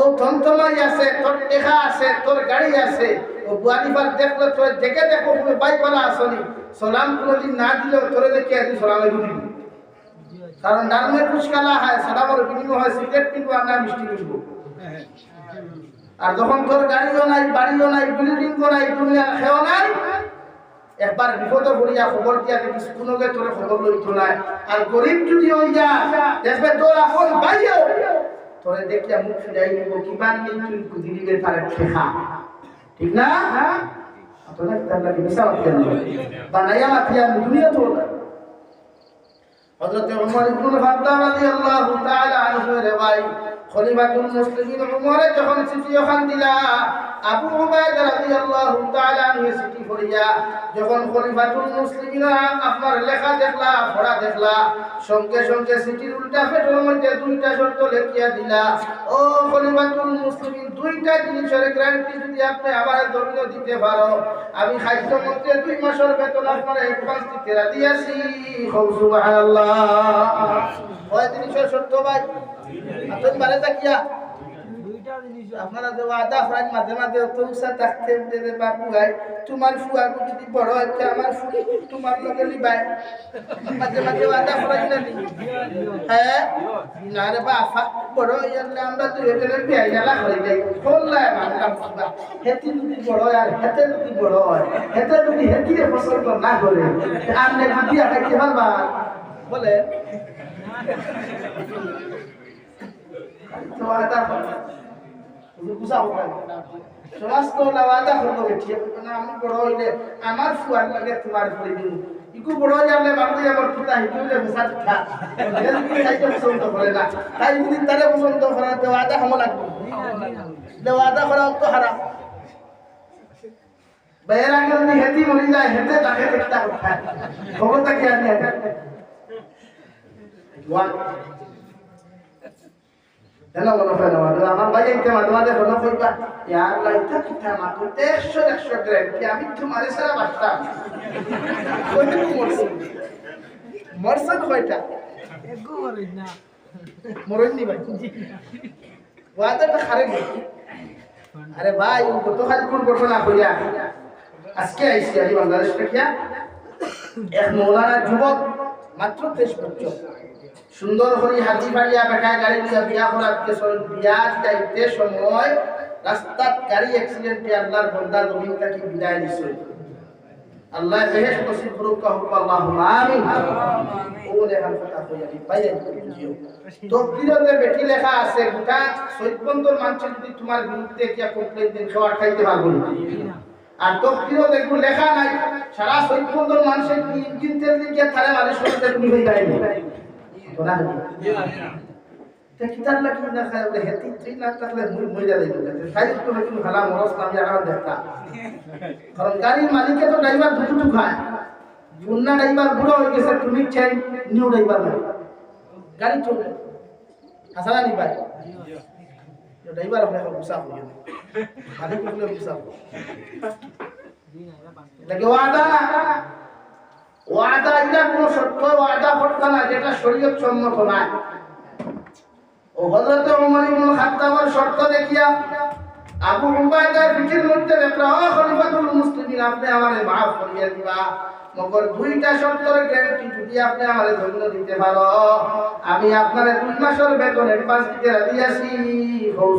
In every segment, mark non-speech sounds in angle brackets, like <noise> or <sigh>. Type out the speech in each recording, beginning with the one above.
ও থমথমাই আছে, তোর টেকা আছে, তোর গাড়ি আছে, ও বুয়ালিফার দেখলে তোর দেখে দেখো তুমি বাইকওয়ালা আসনি সালাম কোনোদিন না দিলেও তোরে দেখে একদিন সালামে দিবি। কারণ ডালমে ফুচকালা হয় সালামের বিনিময় হয় সিগারেট কিনবো আর না মিষ্টি কিনবো আর যখন তোর গাড়িও নাই বাড়িও নাই বিল্ডিংও নাই দুনিয়ার খেও নাই একবার বিপদ পড়িয়া খবর দিয়া দেখিস কোনোকে তোর খবর লইতো নাই। আর গরিব যদি হই যা দেখবে তোর এখন বাইও তোরে দেখিয়া মুখ ফিরাই নিব কিমান দিন তুই কুদি দিবে তার ঠেকা না? তোরা কিতাব লাগি মিশা বাতিয়া বানাইয়া মাতিয়া দুনিয়া তো হযরত ওমর ইবনে খাত্তাব রাদিয়াল্লাহু তাআলা আনহু রেওয়াই খলিফাতুল মুসলিমিন ওমরে যখন দিলা আবু উবাইদা রাদিয়াল্লাহু তাআলা আনহু চিঠি পড়িয়া যখন খলিফাতুল মুসলিমিন আপনার লেখা দেখলা, পড়া দেখলা, সঙ্গে সঙ্গে চিঠির উল্টা মধ্যে দুইটা শর্ত লেখিয়া দিলা। ও খলিফাতুল মুসলিমিন, দুইটা জিনিসের গ্যারান্টি যদি আপনি আমার দিতে পারো, আমি খাদ্য মধ্যে দুই মাসের বেতন আপনার দিতে রাজি আছি। সুবহানাল্লাহ। কয় জিনিসের শর্ত ভাই? আপনি বারে তাকিয়া আপনারা দেওয়া আদা ফ্রাইড মাঝে মাঝে পৌঁছা থাকতে দেবে বাবু ভাই, তোমার ফুয়া যদি বড় হচ্ছে আমার ফু তোমার লগে লিবাই মাঝে মাঝে নি হ্যাঁ? আমরা দুই জনের বিয়াই গেলা হেতি হয় হেতে বড় হেতে যদি পছন্দ না করে আপনি বলে? তো আদা বুঝাবো সমাজ তো লাওয়াদা হলো বেটি না আমি বড় হইলে আমার ফুয়ার লাগে তোমার করে দিন ইকু বড় হয়ে যাবে বাবু আমার পিতা হিকুলে ভেসা পিঠা এরকম চাইতে পছন্দ করে না তাই যদি তারে পছন্দ করা তো আদা হামো লাগবে দেওয়াদা করা তো হারাম বেয়ের আগে যদি হেতি মরি যায় হেতে তাকে দেখতে কথা খবর তাকে আনি ওয়ান হেলো বলো ফেলো আমার ভাই একটা মাঝে মাঝে ফোন করবা ইয়ার লাইটা কিটা মাত্র একশো একশো আমি তোমারে সারা বাঁচতাম মরসন কয়টা? মরণনি ভাই? ওয়াদাটা খারে নি। আরে ভাই গতকাল কোন ঘটনা কইয়া আজকে আইসি আমি বাংলাদেশ থেকে। এক মৌলানা যুবক মাত্র তেইশ বছর। সুন্দর করে হাতি ফাড়িয়া বেটায় গাড়ি দিয়া বিয়া কেসর বিয়া যাইতে সময় রাস্তাত গাড়ি অ্যাক্সিডেন্টে আল্লাহর বন্দা জমিন তাকে বিদায় দিছে আল্লাহ বেহেশ নসিব করুক কাহুক আল্লাহুম্মা আমিন। ওলে হাম কথা কইয়া দি পাইয়া দিও তকদিরতে বেটি লেখা আছে গোটা সৈবন্দর মানুষ যদি তোমার বিরুদ্ধে কিয়া কমপ্লেইন দেন খাওয়ার খাইতে পারব না? আর তকদিরত এগুলো লেখা নাই সারা মানুষের কি ইঞ্জিন তেল দিয়ে থারে মানুষ করতে তুমি হই যায়নি তোরা কিতাব লাগি না খায় বলে হেতি তুই না থাকলে মুই মইরা দেব তাই তো হয়তো ভালা মরস নামি আগাম দেখা কারণ গাড়ির মালিকে তো ড্রাইভার দুটুকু খায় পুন্না ড্রাইভার বুড়ো হয়ে গেছে তুমি চাই নিউ ড্রাইভার নাই গাড়ি চলে হাসানা নি ভাই ড্রাইভার আপনি গুসা হয়ে গেল মালিক বলে গুসা এটাকে ওয়াদা ওয়াদা এটা কোনো সত্য ওয়াদা করতে না, যেটা শরীয়ত সম্মত না ও হযরত ওমর ইবনে খাত্তাবের শর্ত দেখিয়া আবু উবাইদার পিঠের মধ্যে লেখা ও খলিফাতুল মুসলিমিন, আপনি আমারে maaf করিয়া দিবা। মগর দুইটা শর্তের গ্যারান্টি যদি আপনি আমারে ধন্য দিতে পারো। আমি আপনার দুই মাসের বেতন অ্যাডভান্স দিতে রাজি আছি।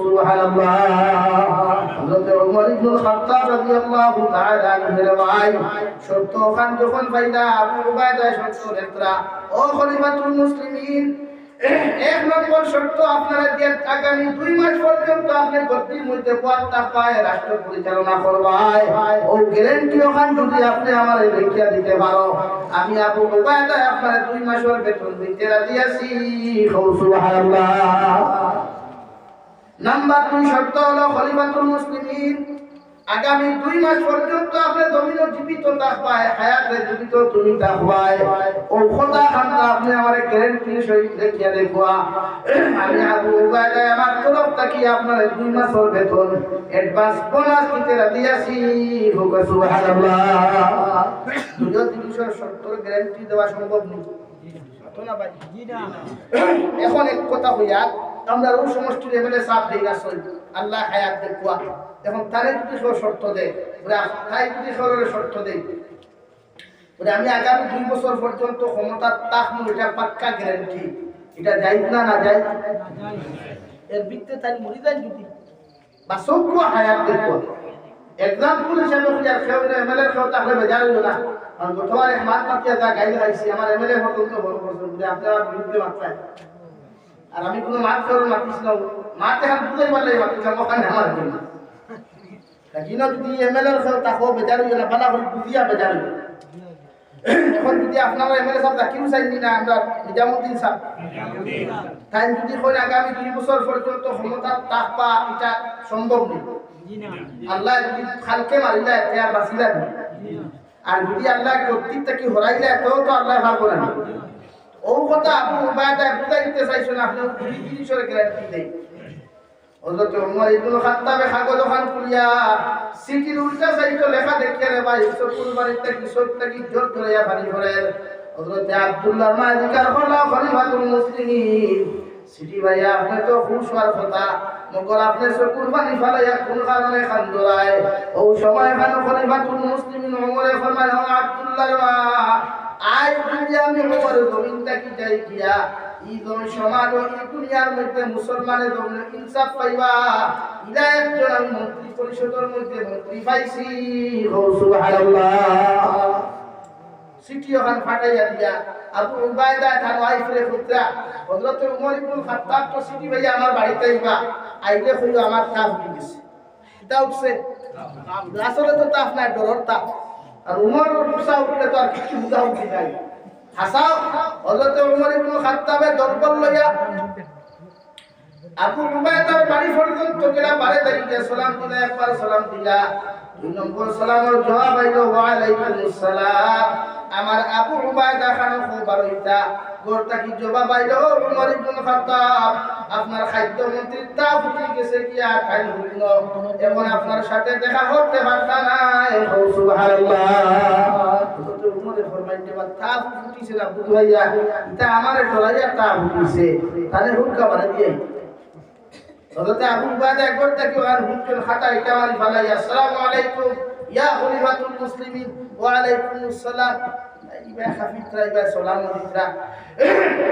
সুবহানাল্লাহ হযরত ওমর ইবনে খাত্তাব রাদিয়াল্লাহু তাআলা আনহু ভাই, শর্ত খান যখন পাইলা, আবু উবাইদা শর্ত লেখরা ও খলিফাতুল মুসলিমিন এক নম্বর শর্ত আপনারা দিয়ে আগামী দুই মাস পর্যন্ত আপনি গতির মধ্যে পথটা পায় রাষ্ট্র পরিচালনা করবাই ও গ্যারেন্টি ওখান যদি আপনি আমার লেখিয়া দিতে পারো। আমি আবু উবাইদা আপনার দুই মাসের বেতন দিতে রাজি আছি। নাম্বার দুই শর্ত হলো খলিফাতুল মুসলিমিন। আগামী দুই মাস পর্যন্ত আপনি জমিন জীবিত থাকবায় হায়াতে জীবিত তুমি থাকবায় ও কথা খান্তা আপনি আমার গ্যারেন্টি সহিত দেখিয়া দেখবা আমি আবু উবাইদা আমার তরফ থাকি আপনার দুই মাসের বেতন অ্যাডভান্স বোনাস দিতে রাজি আছি। হোক সুবহানাল্লাহ। দুটো সত্তর গ্যারেন্টি দেওয়া সম্ভব নয়। এখন এক কথা হইয়া আমরা ওই সমষ্টির এমএলএ সাহেব দেই না সই আল্লাহ হায়াত দেখুয়া এখন তারে যদি শর্ত দেয় তাই যদি সরের শর্ত দেয়। বলে, আমি আগামী দুই বছর পর্যন্ত ক্ষমতার তাক এটা পাক্কা গ্যারান্টি এটা যাই না না যাই এর ভিত্তিতে তাই মরি যায় যদি বা সবকু হায়াত দেখো এক্সাম্পল হিসাবে খুঁজে খেয়ে এমএলএ তাহলে না। আর গতবার যা গাইল আমার এমএলএ পর্যন্ত বড় করছেন বলে আপনি বিরুদ্ধে মাত্রায় আর আমি কোনো মাত করে মাতিস না মাতে হাত বুঝাই পারলে মাতিছিলাম ওখানে আমার জন্য। কিনা যদি এমএলএ খেয়ে তাকেও বেজার হইল না, বালা করে বুঝিয়া বেজার হইল এখন যদি আপনারা এমএলএ সাহেব জাকির হুসাইন না, আমরা নিজামুদ্দিন সাহেব তাই যদি কই আগামী দুই বছর পর্যন্ত ক্ষমতার তাক পা, এটা সম্ভব নেই। আল্লাহ যদি খালকে মারিলে এতে আর বাঁচিলা। আর যদি আল্লাহ কর্তৃক থেকে হরাইলে এতেও তো আল্লাহ ভাবো না ও কথা আপনি উপায়টা বুঝাই দিতে চাইছেন আপনি দুই জিনিসের গ্যারান্টি দেই হযরত ওমর ইবনে খাত্তাবে কাগজ খান কুলিয়া সিটির উল্টা সাইড লেখা দেখিয়ে রে ভাই সকুল বাড়িতে কি সত্য কি জোর করে পানি ভরে হযরত আব্দুল্লাহ মাজিকার হলো খলিফাতুল মুসলিমিন। সিটি ভাই, আপনি তো হওয়ার কথা। মগর আপনি সকুল পানি ফেলাইয়া কোন কারণে খান দোলায় ও সময় খান খলিফাতুল মুসলিমিন ওমরে ফরমায় আব্দুল্লাহ আজ যদি আমি ওমর জমিনটা কি যাই গিয়া জমি সমাজ ও দুনিয়ার মধ্যে মুসলমানের ইনসাফ পাইবা। ইলা একজন আমি মন্ত্রী পরিষদের মধ্যে মন্ত্রী পাইছি। সিটি ওখান ফাটাইয়া দিয়া। আবু উবাইদা তার ওয়াইফরে পুত্রা হযরত উমর ইবনে খাত্তাব তো সিটি ভাইয়া আমার বাড়িতে আইবা। আইলে কইলো আমার তাপ গেছে। এটা উঠছে আসলে তো তাপ নাই ডরর তাপ। আর উমর মুসা উঠলে তো আর কিছু বুঝা উঠি নাই। হাসাও হজরত উমর ইবনে খাত্তাবে দরবার লইয়া আবু উবাইদার বাড়ি পর্যন্ত গেলা, বারে দাঁড়িয়ে সালাম দিলা, একবার সালাম দিলা। দুই নম্বর সালামের জবাব আইলো ওয়া আলাইকুম সালাম আমার আবু উবাইদা খান খবর হইতা গোরটা কি জবাব আইলো উমর ইবনে খাত্তাব। আপনার খাদ্য মন্ত্রী তা ফুটে গেছে কি আর খাই হইল এখন আপনার সাথে দেখা করতে পারতা না ও সুবহানাল্লাহ। উমরে ফরমাইতে বা তা ফুটিছে না বুঝ এটা আমারে ডরাইয়া তা ফুটিছে। তাহলে হুক্কা বাড়া দিয়ে। হযরত আবু উবাইদা একবার তাকে আর হুকুল খাতা এটা মারি ফালাই আসসালামু আলাইকুম ইয়া খলিফাতুল মুসলিমিন ওয়া আলাইকুমুস সালাম। ইবা খাফিতরা ইবা সালাম দিতরা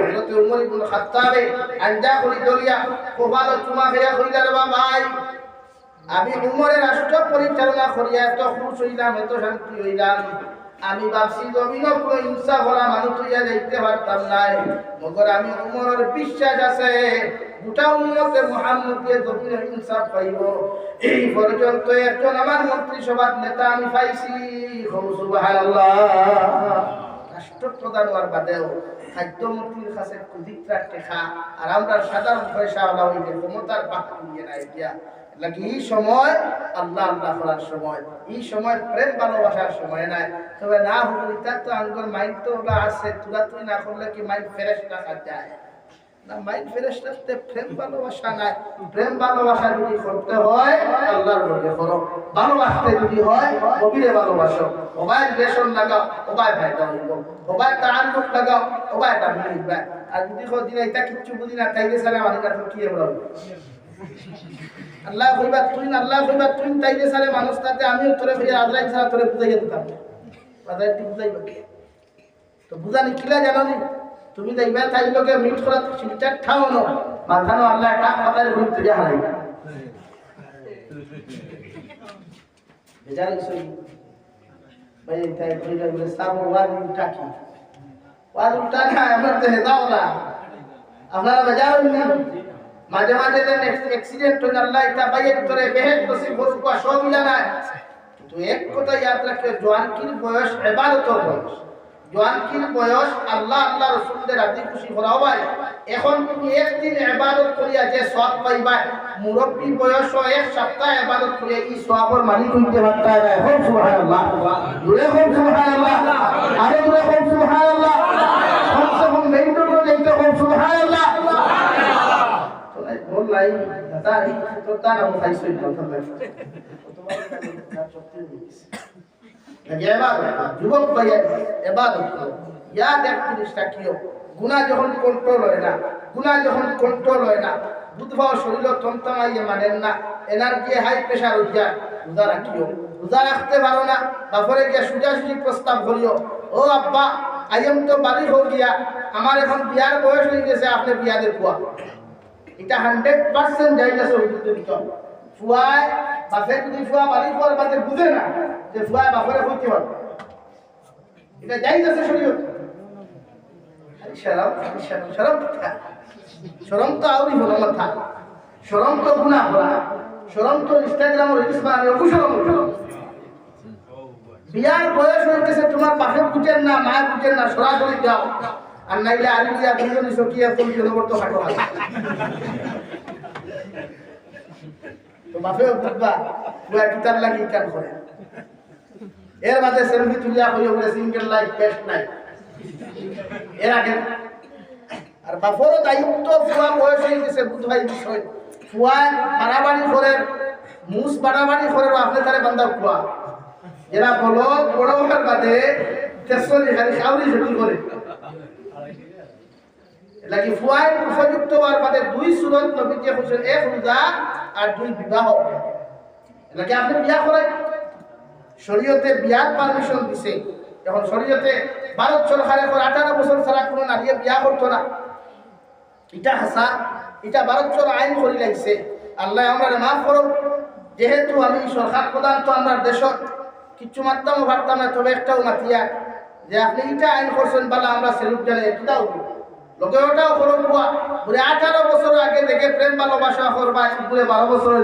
হযরত উমর ইবনে খাত্তাবে আনজা করি দলিয়া কোবাল চুমা রে ভাই আমি উমরের রাষ্ট্র পরিচালনা করিয়া এত খুশ হইলাম, এত শান্তি হইলাম। আমি ভাবছি জমিনও কোনো হিংসা ভরা মানুষ হইয়া যাইতে পারতাম নাই মগর আমি উমরের বিশ্বাস আছে, গোটা উন্মতে মোহাম্মদীয় জমিনে হিংসা পাইব। এই পর্যন্ত একজন আমার মন্ত্রিসভার নেতা আমি পাইছি। রাষ্ট্রপ্রধান হওয়ার বাদেও খাদ্যমন্ত্রীর কাছে কুদিকরা টেখা আর আমরা সাধারণ পয়সা হইলে ক্ষমতার নিয়ে নাই লাগে এই সময় আল্লাহ আল্লাহ করার সময়, এই সময় প্রেম ভালোবাসার সময় নাই। তবে না হলো এটা তো আঙ্গুর মাইন্ড তো আছে তুলা তুই না করলে কি মাইন্ড ফেরেস রাখা যায়? না মাইন্ড ফ্রেশ রাখতে প্রেম ভালোবাসা নাই। প্রেম ভালোবাসা করতে হয় লাগাও ওবায় আর যদি এটা কিচ্ছু বুঝি না, তাইলে কি আল্লাহ তুই আল্লাহ তুই তাইলে মানুষ তাতে, আমিও তোরে ফিরে আদরাই তোরে দি বুঝাইবা কে? তো বুঝানি কিলা জানো তুমি দেখবে তাই লোকে মিট করা সিলটা ঠাও নো। মাথানো আল্লাহ একটা কথার ঘুম তুলে হারাই। বেজার সই ভাই, তাই ওয়াজ উঠা কি? ওয়াজ উঠা না আমরা তো হেদাও আপনারা বেজার না? মাঝে মাঝে যেন অ্যাক্সিডেন্ট হয়ে আল্লাহ এটা বাইয়ের ভিতরে বেহেদ নসিব হোক সব মিলা নাই তো এক কথা ইয়াদ রাখবে, জোয়ানকির বয়স এবারতর বয়স। জোয়ানকির বয়স আল্লাহ আল্লাহ রসুলদের রাজি খুশি করা ভাই এখন তুমি একদিন এবাদত করিয়া যে সব পাইবা মুরব্বী বয়স এক সপ্তাহ এবাদত করিয়া এই সবর মালিক হইতে পারতা না। এখন সুবহানাল্লাহ। দূরে সুবহানাল্লাহ। আরে দূরে সুবহানাল্লাহ। কম মেইন রোডে যাইতে কোন সুবহানাল্লাহ। বললাই দাদা এই তো তার আমি <laughs> ইয়াদ এক জিনিসটা কিও যখন কন্ট্রোল হয় না যখন কন্ট্রোল হয় না না হাই রাখিও রাখতে না তারপরে সোজাসুজি প্রস্তাব করিও, ও আব্বা আইম তো বাড়ি হোক গিয়া, আমার এখন বিয়ার বয়স হয়ে গেছে, আপনি বিয়াদের কুয়া এটা হান্ড্রেড পার্সেন্ট যাই গেছে ফুয়ায় যদি ফুয়া পর বাদে বুঝে না যে ফুয়ায় বাপরে হইতে হবে এটা যাই গেছে শরীয়ত। শরম তো আউরি হলো মাথা শরম তো গুণা করা। শরম তো ইনস্টাগ্রাম রিলস বানানো অকুশরম শরম বিয়ার বয়স গেছে, তোমার বাপে বুঝেন না মা বুঝেন না, সরাসরি যাও। আর নাইলে আরি দিয়া দুজনই সকিয়া তুমি জনবর্ত হাঁটো তো বাপেও বুঝবা বুয়া কিতার লাগি কাম করে এর বাদে সেলফি তুলিয়া হইয়া বলে সিঙ্গেল লাইফ বেস্ট লাইফ এর আগে। আর বাপরও দায়িত্ব ফুয়া বয়স হয়ে গেছে বুধবাই বিষয়। ফুয়া বাড়াবাড়ি করে, মুস বাড়াবাড়ি করে আপনি তারে বান্ধা ফুয়া। এরা বলো, বড় হওয়ার বাদে তেসরি খালি সাউরি ছুটি করে। লাগি ফুয়াই উপযুক্ত হওয়ার বাদে দুই সুরত নবী যে হচ্ছেন এক রোজা আর দুই বিবাহ। লাগি আপনি বিয়া করাই শরীয়তে বিয়ার পারমিশন দিছে। এখন শরীয়তে ভারত সরকারে করে আঠারো বছর ছাড়া কোনো নারী বিয়া করতো না। এটা হাসা, এটা ভারত সর আইন করে লাগছে আল্লাহ আমরা মাফ করো যেহেতু আমি সরকার প্রধান, তো আমরা দেশত কিচ্ছু মারতাম ভাবতাম না তবে একটাও মাতিয়া যে আপনি এটা আইন করছেন, বলে আমরা সেলুট জানি এটাও লোকে ওটাও করো বুয়া। আঠারো বছর আগে দেখে প্রেম ভালোবাসা করবা বলে বারো বছরের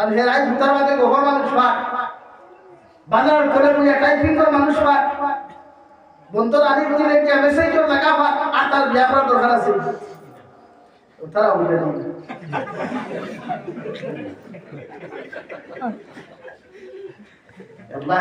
কারণ হেরাই ভূতার মাঝে গহর মানুষ পায় বাজার করে বুঝে টাইপিং করে মানুষ পায় বন্ধুর আদি বুঝলে কি মেসেজ লাগা পায় আর তার বিয়া করার দরকার আছে। তারা বলবে না আল্লাহ